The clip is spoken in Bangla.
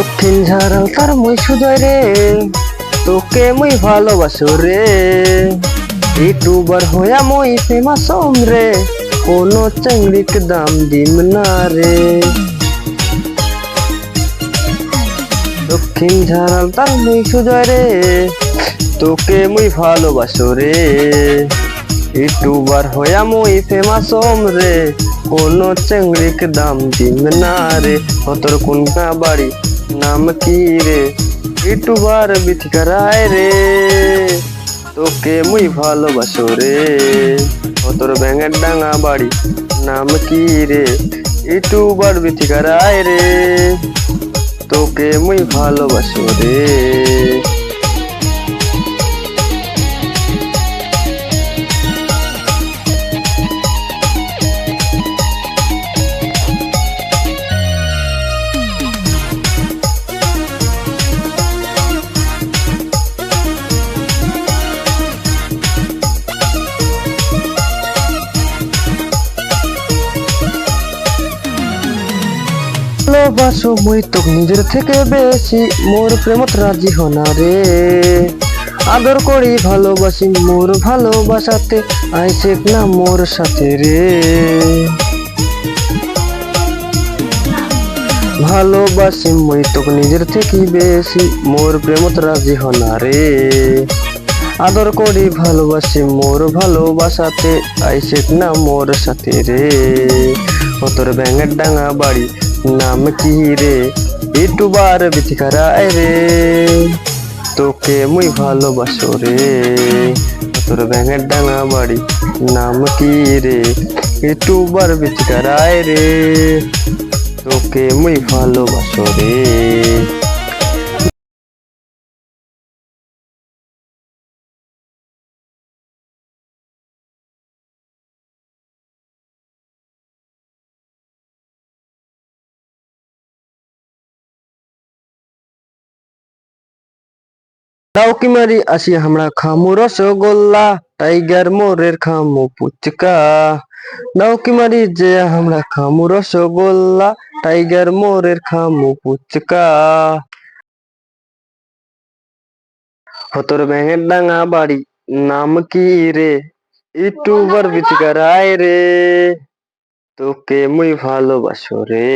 দক্ষিণ ঝাড়াল তার মই সুদয় রে। তোকে মুই ভালোবাসো রে। ইউটিউবার হইয়া মই ফেমাস রে। কোনো চাংড়িক দাম দিম না রে। দক্ষিণ ঝাড়াল তার মই সুজয় রে। তোকে মুই ভালোবাসো রে। ইউটিউবার হইয়া মুই ফেমাস রে। কোনো চেংড়িক দাম দিম না রে। তোর কোন বাড়ি নাম কি রে ইউটিউবার বিথিকারায় রে তোকে মুই ভালোবাসো রে তোর ব্যাঙের ডাঙা বাড়ি নাম কি রে ইউটিউবার বিথিকারায় রে তোকে মুই ভালোবাসো রে ভালোবাসো, মুই তোক নিজের থেকে বেশি। মোর প্রেমত রাজি হনা রে। আদর করি, ভালোবাসি মোর ভালোবাসাতে আইসেক না মোর সাথে রে। ভালোবাসি মুই তোক নিজের থেকে বেশি, মোর প্রেমত রাজি হনা রে। আদর করি, ভালোবাসি মোর ভালোবাসাতে আইসেক না মোর সাথে রে। ও তোর ব্যাঙের ডাঙা বাড়ি নাম কি রে ইউটিউবার বিথিকারায় রে তোকে মুই ভালোবাসো রে তোর ব্যাঙের ডাঙা বাড়ি নাম কি রে ইউটিউবার বিথিকারায় রে তোকে মুই ভালোবাসো রে ডাউকি মারি আসি আমরা খামু রসগোল্লা টাইগার মোরের খামু পুচকা ডাউকি মারি যে আমরা খামু রসগোল্লা টাইগার মোরের খামু পুচকা হতর ব্যাঙের ডাঙা বাড়ি নাম কি রে ইউটিউবার বিচকারায় রে তোকে মুই ভালোবাসো রে